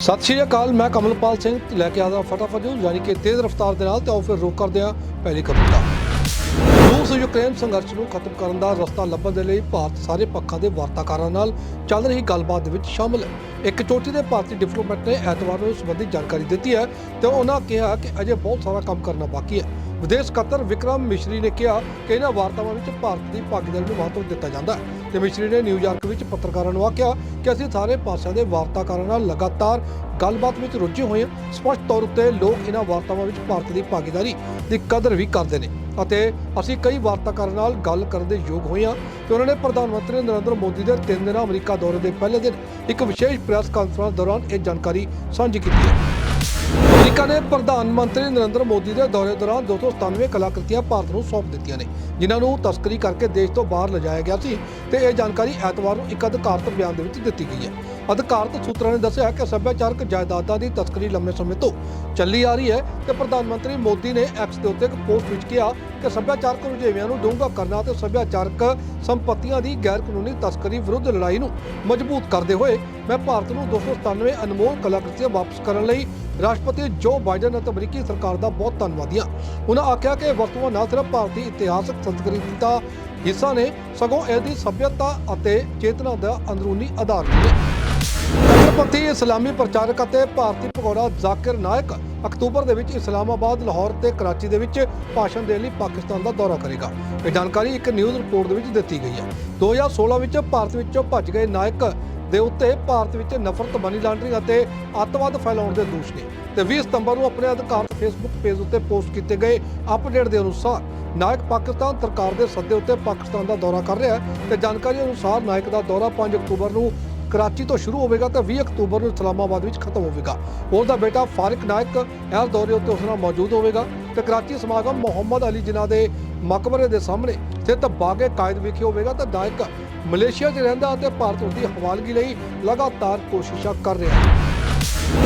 ਸਤਿ ਸ਼੍ਰੀ ਅਕਾਲ, ਮੈਂ ਕਮਲਪਾਲ ਸਿੰਘ। ਲੈ ਕੇ ਆਦਾ ਫਟਾਫਟ ਨਿਊਜ਼ ਯਾਨੀ ਕਿ ਤੇਜ਼ ਰਫ਼ਤਾਰ ਦੇ ਨਾਲ ਤੇ ਆਓ ਫਿਰ ਰੋਕ ਕਰਦੇ ਹਾਂ ਪਹਿਲੀ ਖਬਰ ਦਾ। ਰੂਸ ਯੂਕਰੇਨ ਸੰਘਰਸ਼ ਨੂੰ ਖਤਮ ਕਰਨ ਦਾ ਰਸਤਾ ਲੱਭਣ ਦੇ ਲਈ ਭਾਰਤ ਸਾਰੇ ਪੱਖਾਂ ਦੇ ਵਾਰਤਾਕਾਰਾਂ ਨਾਲ ਚੱਲ ਰਹੀ ਗੱਲਬਾਤ ਦੇ ਵਿੱਚ ਸ਼ਾਮਲ ਹੈ। ਇੱਕ ਚੋਟੀ ਦੇ ਭਾਰਤੀ ਡਿਪਲੋਮੈਟ ਨੇ ਐਤਵਾਰ ਨੂੰ ਇਸ ਸੰਬੰਧੀ ਜਾਣਕਾਰੀ ਦਿੱਤੀ ਹੈ ਤੇ ਉਹਨਾਂ ਕਿਹਾ ਕਿ ਅਜੇ ਬਹੁਤ ਸਾਰਾ ਕੰਮ ਕਰਨਾ ਬਾਕੀ ਹੈ। ਵਿਦੇਸ਼ ਸਕੱਤਰ ਵਿਕਰਮ ਮਿਸ਼ਰੀ ਨੇ ਕਿਹਾ ਕਿ ਇਹਨਾਂ ਵਾਰਤਾਵਾਂ ਵਿੱਚ ਭਾਰਤ ਦੀ ਭਾਗੀਦਾਰੀ ਨੂੰ ਮਹੱਤਵ ਦਿੱਤਾ ਜਾਂਦਾ ਹੈ ਤੇ ਮਿਸ਼ਰੀ ਨੇ ਨਿਊਯਾਰਕ ਵਿੱਚ ਪੱਤਰਕਾਰਾਂ ਨੂੰ ਆਖਿਆ ਕਿ ਅਸੀਂ ਸਾਰੇ ਪਾਸਿਆਂ ਦੇ ਵਾਰਤਾਕਾਰਾਂ ਨਾਲ ਲਗਾਤਾਰ ਗੱਲਬਾਤ ਵਿੱਚ ਰੁੱਝੇ ਹੋਏ ਹਾਂ। ਸਪਸ਼ਟ ਤੌਰ ਉੱਤੇ ਲੋਕ ਇਹਨਾਂ ਵਾਰਤਾਵਾਂ ਵਿੱਚ ਭਾਰਤ ਦੀ ਭਾਗੀਦਾਰੀ ਦੀ ਕਦਰ ਵੀ ਕਰਦੇ ਨੇ। ਅਤੇ ਅਸੀਂ ਕਈ ਵਾਰਤਾਕਾਰਾਂ ਨਾਲ ਗੱਲ ਕਰਨ ਦੇ ਯੋਗ ਹੋਏ ਹਾਂ ਤੇ ਉਹਨਾਂ ਨੇ ਪ੍ਰਧਾਨ ਮੰਤਰੀ ਨਰਿੰਦਰ ਮੋਦੀ ਦੇ ਤਿੰਨ ਦਿਨਾਂ ਅਮਰੀਕਾ ਦੌਰੇ ਦੇ ਪਹਿਲੇ ਦਿਨ ਇੱਕ ਵਿਸ਼ੇਸ਼ ਪ੍ਰੈਸ ਕਾਨਫਰੰਸ ਦੌਰਾਨ ਇਹ ਜਾਣਕਾਰੀ ਸਾਂਝੀ ਕੀਤੀ ਹੈ। ਨੇ ਪ੍ਰਧਾਨ ਮੰਤਰੀ ਨਰਿੰਦਰ ਮੋਦੀ ਦੇ ਦੌਰੇ ਦੌਰਾਨ 297 ਕਲਾਕ੍ਰਿਤੀਆਂ ਭਾਰਤ ਨੂੰ ਸੌਂਪ ਦਿੱਤੀਆਂ ਨੇ, ਜਿਨ੍ਹਾਂ ਨੂੰ ਤਸਕਰੀ ਕਰਕੇ ਦੇਸ਼ ਤੋਂ ਬਾਹਰ ਲਿਜਾਇਆ ਗਿਆ ਸੀ ਤੇ ਇਹ ਜਾਣਕਾਰੀ ਐਤਵਾਰ ਨੂੰ ਇੱਕ ਅਧਿਕਾਰਤ ਬਿਆਨ ਦੇ ਵਿੱਚ ਦਿੱਤੀ ਗਈ ਹੈ। ਅਧਿਕਾਰਤ ਸੂਤਰਾਂ ਨੇ ਦੱਸਿਆ ਕਿ ਸੱਭਿਆਚਾਰਕ ਜਾਇਦਾਦਾਂ ਦੀ ਤਸਕਰੀ ਲੰਮੇ ਸਮੇਂ ਤੋਂ ਚੱਲੀ ਆ ਰਹੀ ਹੈ ਤੇ ਪ੍ਰਧਾਨ ਮੰਤਰੀ ਮੋਦੀ ਨੇ ਐਕਸ ਦੇ ਉੱਤੇ ਇੱਕ ਪੋਸਟ ਵਿੱਚ ਕਿਹਾ ਕਿ ਸੱਭਿਆਚਾਰਕ ਰੁਝੇਵਿਆਂ ਨੂੰ ਡੂੰਘਾ ਕਰਨਾ ਤੇ ਸੱਭਿਆਚਾਰਕ ਸੰਪਤੀਆਂ ਦੀ ਗੈਰ ਕਾਨੂੰਨੀ ਤਸਕਰੀ ਵਿਰੁੱਧ ਲੜਾਈ ਨੂੰ ਮਜ਼ਬੂਤ ਕਰਦੇ ਹੋਏ ਮੈਂ ਭਾਰਤ ਨੂੰ 297 ਅਨਮੋਲ ਕਲਾਕ੍ਰਿਤੀਆਂ ਵਾਪਸ ਕਰਨ ਲਈ ਰਾਸ਼ਟਰਪਤੀ ਜੋ ਬਾਈਡਨ ਅਤੇ ਅਮਰੀਕੀ ਸਰਕਾਰ ਦਾ ਬਹੁਤ ਧੰਨਵਾਦੀ ਹਾਂ। ਉਹਨਾਂ ਆਖਿਆ ਕਿ ਵਸਤੂਆਂ ਨਾ ਸਿਰਫ ਭਾਰਤੀ ਇਤਿਹਾਸਕ ਸੰਸਕ੍ਰਿਤੀ ਦਾ ਹਿੱਸਾ ਨੇ, ਸਗੋਂ ਇਹਦੀ ਸੱਭਿਅਤਾ ਅਤੇ ਚੇਤਨਾ ਦਾ ਅੰਦਰੂਨੀ ਆਧਾਰ ਵੀ ਨੇ। ਕੱਟੜਪੰਥੀ ਇਸਲਾਮੀ ਪ੍ਰਚਾਰਕ ਅਤੇ ਭਾਰਤੀ ਭਗੌੜਾ ਜ਼ਾਕਿਰ ਨਾਇਕ ਅਕਤੂਬਰ ਦੇ ਵਿੱਚ ਇਸਲਾਮਾਬਾਦ, ਲਾਹੌਰ ਤੇ ਕਰਾਚੀ ਦੇ ਵਿੱਚ ਭਾਸ਼ਣ ਦੇਣ ਲਈ ਪਾਕਿਸਤਾਨ ਦਾ ਦੌਰਾ ਕਰੇਗਾ। ਇਹ ਜਾਣਕਾਰੀ ਇੱਕ ਨਿਊਜ਼ ਰਿਪੋਰਟ ਦੇ ਵਿੱਚ ਦਿੱਤੀ ਗਈ ਹੈ। 2016 ਵਿੱਚ ਭਾਰਤ ਵਿੱਚੋਂ ਭੱਜ ਗਏ ਨਾਇਕ ਦੇ ਉੱਤੇ ਭਾਰਤ ਵਿੱਚ ਨਫ਼ਰਤ ਮਨੀ ਲਾਂਡਰਿੰਗ ਅਤੇ ਅੱਤਵਾਦ ਫੈਲਾਉਣ ਦੇ ਦੋਸ਼ ਨੇ ਤੇ 20 ਸਤੰਬਰ ਨੂੰ ਆਪਣੇ ਅਧਿਕਾਰਤ ਫੇਸਬੁੱਕ ਪੇਜ ਉੱਤੇ ਪੋਸਟ ਕੀਤੇ ਗਏ ਅਪਡੇਟ ਦੇ ਅਨੁਸਾਰ ਨਾਇਕ ਪਾਕਿਸਤਾਨ ਸਰਕਾਰ ਦੇ ਸੱਦੇ ਉੱਤੇ ਪਾਕਿਸਤਾਨ ਦਾ ਦੌਰਾ ਕਰ ਰਿਹਾ ਹੈ ਤੇ ਜਾਣਕਾਰੀ ਅਨੁਸਾਰ ਨਾਇਕ ਦਾ ਦੌਰਾ 5 ਅਕਤੂਬਰ ਨੂੰ ਕਰਾਚੀ ਤੋਂ ਸ਼ੁਰੂ ਹੋਵੇਗਾ ਤੇ 20 ਅਕਤੂਬਰ ਨੂੰ ਇਸਲਾਮਾਬਾਦ ਵਿੱਚ ਖਤਮ ਹੋਵੇਗਾ। ਉਸ ਦਾ ਬੇਟਾ ਫਾਰਿਕ ਨਾਇਕ ਇਸ ਦੌਰੇ ਉੱਤੇ ਉਸ ਨਾਲ ਮੌਜੂਦ ਹੋਵੇਗਾ ਤੇ ਕਰਾਚੀ ਸਮਾਗਮ ਮੁਹੰਮਦ ਅਲੀ ਜਿਨ੍ਹਾਂ ਦੇ ਮਕਬਰੇ ਦੇ ਸਾਹਮਣੇ ਸਥਿਤ ਬਾਗੇ ਕਾਇਦ ਵਿਖੇ ਹੋਵੇਗਾ ਤੇ ਨਾਇਕ ਮਲੇਸ਼ੀਆ 'ਚ ਰਹਿੰਦਾ ਅਤੇ ਭਾਰਤ ਉਸ ਦੀ ਹਵਾਲਗੀ ਲਈ ਲਗਾਤਾਰ ਕੋਸ਼ਿਸ਼ਾਂ ਕਰ ਰਿਹਾ ਹੈ।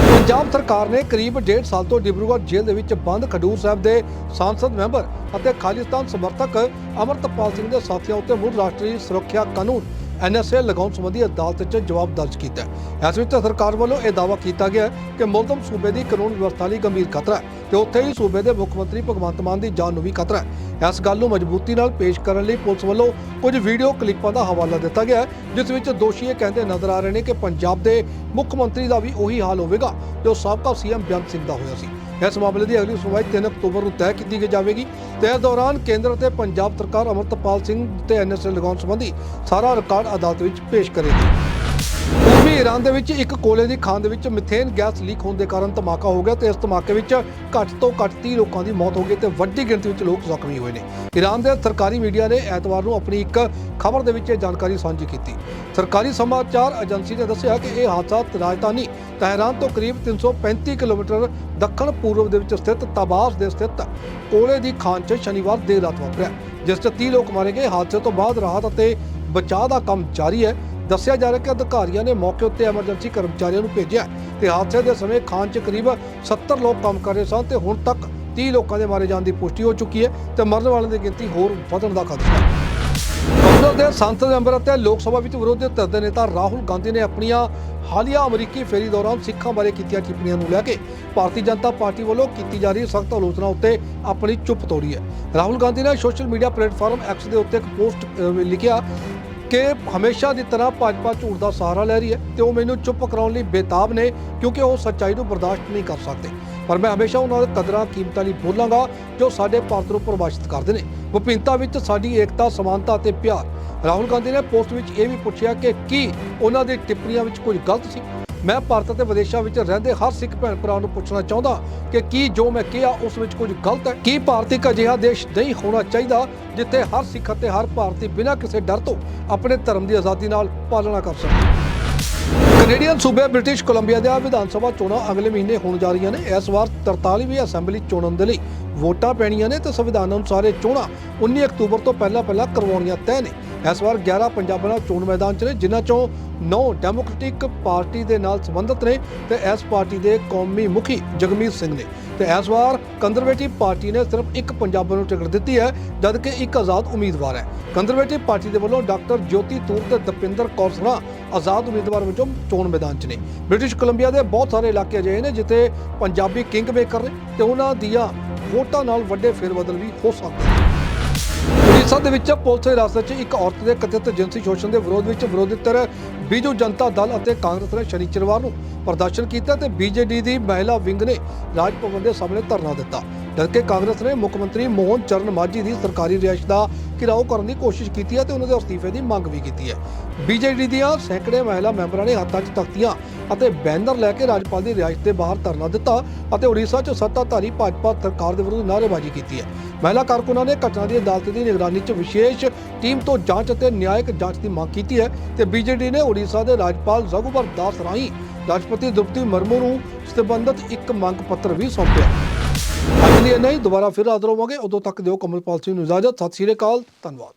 ਪੰਜਾਬ ਸਰਕਾਰ ਨੇ ਕਰੀਬ 1.5 ਸਾਲ ਤੋਂ ਡਿਬਰੂਗੜ੍ਹ ਜੇਲ੍ਹ ਦੇ ਵਿੱਚ ਬੰਦ ਖਡੂਰ ਸਾਹਿਬ ਦੇ ਸੰਸਦ ਮੈਂਬਰ ਅਤੇ ਖਾਲਿਸਤਾਨ ਸਮਰਥਕ ਅਮਰਤਪਾਲ ਸਿੰਘ ਦੇ ਸਾਥੀਆਂ ਉੱਤੇ ਮੁੜ ਰਾਸ਼ਟਰੀ ਸੁਰੱਖਿਆ ਕਾਨੂੰਨ ਐਨਐਸਏ ਲਗਾਉਣ ਸੰਬੰਧੀ ਅਦਾਲਤ 'ਚ ਜਵਾਬ ਦਰਜ ਕੀਤਾ ਹੈ। ਇਸ ਵਿੱਚ ਸਰਕਾਰ ਵੱਲੋਂ ਇਹ ਦਾਅਵਾ ਕੀਤਾ ਗਿਆ ਹੈ ਕਿ ਮੁਲਜ਼ਮ ਸੂਬੇ ਦੀ ਕਾਨੂੰਨ ਵਿਵਸਥਾ ਲਈ ਗੰਭੀਰ ਖਤਰਾ ਹੈ ਤੇ ਉੱਥੇ ਹੀ ਸੂਬੇ ਦੇ ਮੁੱਖ ਮੰਤਰੀ ਭਗਵੰਤ ਮਾਨ ਦੀ ਜਾਨ ਨੂੰ ਵੀ ਖਤਰਾ ਹੈ। ਇਸ ਗੱਲ ਨੂੰ ਮਜ਼ਬੂਤੀ ਨਾਲ ਪੇਸ਼ ਕਰਨ ਲਈ ਪੁਲਿਸ ਵੱਲੋਂ ਕੁਝ ਵੀਡੀਓ ਕਲਿੱਪਾਂ ਦਾ ਹਵਾਲਾ ਦਿੱਤਾ ਗਿਆ ਜਿਸ ਵਿੱਚ ਦੋਸ਼ੀ ਇਹ ਕਹਿੰਦੇ ਨਜ਼ਰ ਆ ਰਹੇ ਨੇ ਕਿ ਪੰਜਾਬ ਦੇ ਮੁੱਖ ਮੰਤਰੀ ਦਾ ਵੀ ਉਹੀ ਹਾਲ ਹੋਵੇਗਾ, ਜੋ ਸਾਬਕਾ ਸੀਐਮ ਬੇਅੰਤ ਸਿੰਘ ਦਾ ਹੋਇਆ ਸੀ। ਇਸ ਮਾਮਲੇ ਦੀ ਅਗਲੀ ਸੁਣਵਾਈ 3 ਅਕਤੂਬਰ ਨੂੰ ਤੈਅ ਕੀਤੀ ਜਾਵੇਗੀ। ਤੇ ਇਸ ਦੌਰਾਨ ਕੇਂਦਰ ਅਤੇ ਪੰਜਾਬ ਸਰਕਾਰ ਅਮਰਤਪਾਲ ਸਿੰਘ ਤੇ ਐਨਐਸਏ ਲਗਾਉਣ ਸੰਬੰਧੀ ਸਾਰਾ ਰਿਕਾਰਡ ਅਦਾਲਤ ਵਿੱਚ ਪੇਸ਼ ਕਰੇਗੀ। ਪੂਰਬੀ ਈਰਾਨ ਦੇ ਵਿੱਚ ਇੱਕ ਕੋਲੇ ਦੀ ਖਾਨ ਦੇ ਵਿੱਚ ਮਿਥੇਨ ਗੈਸ ਲੀਕ ਹੋਣ ਦੇ ਕਾਰਨ ਧਮਾਕਾ ਹੋ ਗਿਆ ਤੇ ਇਸ ਧਮਾਕੇ ਵਿੱਚ ਘੱਟ ਤੋਂ ਘੱਟ 30 ਲੋਕਾਂ ਦੀ ਮੌਤ ਹੋ ਗਈ ਤੇ ਵੱਡੀ ਗਿਣਤੀ ਵਿੱਚ ਲੋਕ ਜ਼ਖਮੀ ਹੋਏ ਨੇ। ਈਰਾਨ ਦੇ ਸਰਕਾਰੀ ਮੀਡੀਆ ਨੇ ਐਤਵਾਰ ਨੂੰ ਆਪਣੀ ਇੱਕ ਖਬਰ ਦੇ ਵਿੱਚ ਇਹ ਜਾਣਕਾਰੀ ਸਾਂਝੀ ਕੀਤੀ। ਸਰਕਾਰੀ ਸਮਾਚਾਰ ਏਜੰਸੀ ਨੇ ਦੱਸਿਆ ਕਿ ਇਹ ਹਾਦਸਾ ਰਾਜਧਾਨੀ ਤਹਿਰਾਨ ਤੋਂ ਕਰੀਬ 335 ਕਿਲੋਮੀਟਰ ਦੱਖਣ ਪੂਰਬ ਦੇ ਵਿੱਚ ਸਥਿਤ ਤਬਾਸ ਦੇ ਸਥਿਤ ਕੋਲੇ ਦੀ ਖਾਨ 'ਚ ਸ਼ਨੀਵਾਰ ਦੇਰ ਰਾਤ ਵਾਪਰਿਆ, ਜਿਸ 'ਚ 30 ਲੋਕ ਮਾਰੇ ਗਏ। ਹਾਦਸੇ ਤੋਂ ਬਾਅਦ ਰਾਹਤ ਅਤੇ ਬਚਾਅ ਦਾ ਕੰਮ ਜਾਰੀ ਹੈ। ਦੱਸਿਆ ਜਾ ਰਿਹਾ ਕਿ ਅਧਿਕਾਰੀਆਂ ਨੇ ਮੌਕੇ ਉੱਤੇ ਐਮਰਜੈਂਸੀ ਕਰਮਚਾਰੀਆਂ ਨੂੰ ਭੇਜਿਆ ਤੇ ਹਾਦਸੇ ਦੇ ਸਮੇਂ ਖਾਨ 'ਚ ਕਰੀਬ 70 ਲੋਕ ਕੰਮ ਕਰ ਰਹੇ ਸਨ ਤੇ ਹੁਣ ਤੱਕ 30 ਲੋਕਾਂ ਦੇ ਮਾਰੇ ਜਾਣ ਦੀ ਪੁਸ਼ਟੀ ਹੋ ਚੁੱਕੀ ਹੈ ਤੇ ਮਰਨ ਵਾਲਿਆਂ ਦੀ ਗਿਣਤੀ ਹੋਰ ਵਧਣ ਦਾ ਖਦਸ਼ਾ ਹੈ। ਕਾਂਗਰਸ ਦੇ ਸੰਸਦ ਮੈਂਬਰ ਅਤੇ ਲੋਕ ਸਭਾ ਵਿੱਚ ਵਿਰੋਧੀ ਧਿਰ ਦੇ ਨੇਤਾ ਰਾਹੁਲ ਗਾਂਧੀ ਨੇ ਆਪਣੀਆਂ ਹਾਲੀਆ ਅਮਰੀਕੀ ਫੇਰੀ ਦੌਰਾਨ ਸਿੱਖਾਂ ਬਾਰੇ ਕੀਤੀਆਂ ਟਿੱਪਣੀਆਂ ਨੂੰ ਲੈ ਕੇ ਭਾਰਤੀ ਜਨਤਾ ਪਾਰਟੀ ਵੱਲੋਂ ਕੀਤੀ ਜਾ ਰਹੀ ਸਖਤ ਆਲੋਚਨਾ ਉੱਤੇ ਆਪਣੀ ਚੁੱਪ ਤੋੜੀ ਹੈ। ਰਾਹੁਲ ਗਾਂਧੀ ਨੇ ਸੋਸ਼ਲ ਮੀਡੀਆ ਪਲੇਟਫਾਰਮ ਐਕਸ ਦੇ ਉੱਤੇ ਇੱਕ ਪੋਸਟ ਲਿਖਿਆ ਕਿ ਹਮੇਸ਼ਾ ਦੀ ਤਰ੍ਹਾਂ ਭਾਜਪਾ ਝੂਠ ਦਾ ਸਹਾਰਾ ਲੈ ਰਹੀ ਹੈ ਤੇ ਉਹ ਮੈਨੂੰ ਚੁੱਪ ਕਰਾਉਣ ਲਈ ਬੇਤਾਬ ਨੇ ਕਿਉਂਕਿ ਉਹ ਸੱਚਾਈ ਨੂੰ ਬਰਦਾਸ਼ਤ ਨਹੀਂ ਕਰ ਸਕਦੇ। ਪਰ ਮੈਂ ਹਮੇਸ਼ਾ ਉਹਨਾਂ ਦੇ ਕਦਰਾਂ ਕੀਮਤਾਂ ਲਈ ਬੋਲਾਂਗਾ ਜੋ ਸਾਡੇ ਭਾਰਤ ਨੂੰ ਪਰਿਭਾਸ਼ਿਤ ਕਰਦੇ ਨੇ। ਵਿਭਿੰਨਤਾ ਵਿੱਚ ਸਾਡੀ ਏਕਤਾ, ਸਮਾਨਤਾ ਅਤੇ ਪਿਆਰ। ਰਾਹੁਲ ਗਾਂਧੀ ਨੇ ਪੋਸਟ ਵਿੱਚ ਇਹ ਵੀ ਪੁੱਛਿਆ ਕਿ ਕੀ ਉਹਨਾਂ ਦੀ ਟਿੱਪਣੀਆਂ ਵਿੱਚ ਕੁਝ ਗਲਤ ਸੀ? ਮੈਂ ਭਾਰਤ ਅਤੇ ਵਿਦੇਸ਼ਾਂ ਵਿੱਚ ਰਹਿੰਦੇ ਹਰ ਸਿੱਖ ਭੈਣ ਭਰਾ ਨੂੰ ਪੁੱਛਣਾ ਚਾਹੁੰਦਾ ਕਿ ਕੀ ਜੋ ਮੈਂ ਕਿਹਾ ਉਸ ਵਿੱਚ ਕੁਝ ਗਲਤ ਹੈ? ਕੀ ਭਾਰਤ ਇੱਕ ਅਜਿਹਾ ਦੇਸ਼ ਨਹੀਂ ਹੋਣਾ ਚਾਹੀਦਾ ਜਿੱਥੇ ਹਰ ਸਿੱਖ ਅਤੇ ਹਰ ਭਾਰਤੀ ਬਿਨਾਂ ਕਿਸੇ ਡਰ ਤੋਂ ਆਪਣੇ ਧਰਮ ਦੀ ਆਜ਼ਾਦੀ ਨਾਲ ਪਾਲਣਾ ਕਰ ਸਕੇ? ਕੈਨੇਡੀਅਨ ਸੂਬੇ ਬ੍ਰਿਟਿਸ਼ ਕੋਲੰਬੀਆ ਦੇ ਵਿਧਾਨ ਸਭਾ ਚੋਣਾਂ ਅਗਲੇ ਮਹੀਨੇ ਹੋਣ ਜਾ ਰਹੀਆਂ ਨੇ। ਇਸ ਵਾਰ 43ਵੀਂ ਅਸੈਂਬਲੀ ਚੋਣਾਂ ਦੇ ਲਈ ਵੋਟਾਂ ਪੈਣੀਆਂ ਨੇ ਤੇ ਸੰਵਿਧਾਨ ਅਨੁਸਾਰ ਇਹ ਚੋਣਾਂ 19 ਅਕਤੂਬਰ ਤੋਂ ਪਹਿਲਾਂ ਪਹਿਲਾਂ ਕਰਵਾਉਣੀਆਂ ਤੈਅ ਨੇ। ਇਸ ਵਾਰ 11 ਪੰਜਾਬਾਂ ਚੋਣ ਮੈਦਾਨ 'ਚ ਨੇ, ਜਿਨ੍ਹਾਂ ਚੋਂ ਨੌ ਡੈਮੋਕ੍ਰੈਟਿਕ ਪਾਰਟੀ ਦੇ ਨਾਲ ਸੰਬੰਧਿਤ ਨੇ ਤੇ ਇਸ ਪਾਰਟੀ ਦੇ ਕੌਮੀ ਮੁਖੀ ਜਗਮੀਤ ਸਿੰਘ ਨੇ। ਤੇ ਇਸ ਵਾਰ ਕੰਜ਼ਰਵੇਟਿਵ ਪਾਰਟੀ ਨੇ ਸਿਰਫ ਇੱਕ ਪੰਜਾਬੀ ਨੂੰ ਟਿਕਟ ਦਿੱਤੀ ਹੈ, ਜਦਕਿ ਇੱਕ ਆਜ਼ਾਦ ਉਮੀਦਵਾਰ ਹੈ। ਕੰਜ਼ਰਵੇਟਿਵ ਪਾਰਟੀ ਦੇ ਵੱਲੋਂ ਡਾਕਟਰ ਜੋਤੀ ਤੂਰ ਤੇ ਦਪਿੰਦਰ ਕੌਰ ਸਰਾ ਆਜ਼ਾਦ ਉਮੀਦਵਾਰ ਵਜੋਂ ਚੋਣ ਮੈਦਾਨ 'ਚ ਨੇ। ਬ੍ਰਿਟਿਸ਼ ਕੋਲੰਬੀਆ ਦੇ ਬਹੁਤ ਸਾਰੇ ਇਲਾਕੇ ਅਜਿਹੇ ਨੇ ਜਿੱਥੇ ਪੰਜਾਬੀ ਕਿੰਗ ਮੇਕਰ ਨੇ ਤੇ ਉਹਨਾਂ ਦੀਆਂ ਵੋਟਾਂ ਨਾਲ ਵੱਡੇ ਫੇਰਬਦਲ ਵੀ ਹੋ ਸਕਦੇ ਨੇ। ਉੜੀਸਾ ਦੇ ਵਿੱਚ ਪੁਲਿਸ ਹਿਰਾਸਤ 'ਚ ਇੱਕ ਔਰਤ ਦੇ ਕਥਿਤ ਜਿਨਸੀ ਸ਼ੋਸ਼ਣ ਦੇ ਵਿਰੋਧ ਵਿੱਚ ਵਿਰੋਧੀ ਧਿਰ ਬੀਜੂ ਜਨਤਾ ਦਲ ਅਤੇ ਕਾਂਗਰਸ ਨੇ ਸ਼ਨੀਚਰਵਾਰ ਨੂੰ ਪ੍ਰਦਰਸ਼ਨ ਕੀਤਾ ਤੇ ਬੀਜੇਡੀ ਦੀ ਮਹਿਲਾ ਵਿੰਗ ਨੇ ਰਾਜ ਭਵਨ ਦੇ ਸਾਹਮਣੇ ਧਰਨਾ ਦਿੱਤਾ। ਜਦਕਿ ਕਾਂਗਰਸ ਨੇ ਮੁੱਖ ਮੰਤਰੀ ਮੋਹਨ ਚਰਨ ਮਾਝੀ ਦੀ ਸਰਕਾਰੀ ਰਿਹਾਇਸ਼ ਦਾ ਘਿਰਾਓ ਕਰਨ ਦੀ ਕੋਸ਼ਿਸ਼ ਕੀਤੀ ਹੈ ਤੇ ਉਹਨਾਂ ਦੇ ਅਸਤੀਫੇ ਦੀ ਮੰਗ ਵੀ ਕੀਤੀ ਹੈ। ਬੀਜੇਡੀ ਦੀਆਂ ਸੈਂਕੜੇ ਮਹਿਲਾ ਮੈਂਬਰਾਂ ਨੇ ਹੱਥਾਂ 'ਚ ਤਖਤੀਆਂ ਅਤੇ ਬੈਨਰ ਲੈ ਕੇ ਰਾਜਪਾਲ ਦੀ ਰਿਹਾਇਸ਼ ਦੇ ਬਾਹਰ ਧਰਨਾ ਦਿੱਤਾ ਅਤੇ ਉੜੀਸਾ 'ਚ ਸੱਤਾਧਾਰੀ ਭਾਜਪਾ ਸਰਕਾਰ ਦੇ ਵਿਰੁੱਧ ਨਾਅਰੇਬਾਜ਼ੀ ਕੀਤੀ ਹੈ। ਮਹਿਲਾ ਕਾਰਕੁਨਾਂ ਨੇ ਘਟਨਾ ਦੀ ਅਦਾਲਤ ਦੀ ਨਿਗਰਾਨੀ 'ਚ ਵਿਸ਼ੇਸ਼ ਟੀਮ ਤੋਂ ਜਾਂਚ ਅਤੇ ਨਿਆਇਕ ਜਾਂਚ ਦੀ ਮੰਗ ਕੀਤੀ ਹੈ ਤੇ ਬੀਜੇਡੀ ਨੇ ਉੜੀਸਾ ਦੇ ਰਾਜਪਾਲ ਰਘੁਬਰ ਦਾਸ ਰਾਹੀਂ ਰਾਸ਼ਟਰਪਤੀ ਦ੍ਰੋਪਦੀ ਮੁਰਮੂ ਨੂੰ ਸਬੰਧਤ ਇੱਕ ਮੰਗ ਪੱਤਰ ਵੀ ਸੌਂਪਿਆ। ਅੱਜ ਲਈ ਨਹੀਂ ਦੁਬਾਰਾ ਫਿਰ ਹਾਜ਼ਰ ਹੋਵਾਂਗੇ। ਉਦੋਂ ਤੱਕ ਦਿਓ ਕਮਲਪਾਲ ਸਿੰਘ ਨੂੰ ਇਜਾਜ਼ਤ। ਸਤਿ ਸ਼੍ਰੀ ਅਕਾਲ। ਧੰਨਵਾਦ।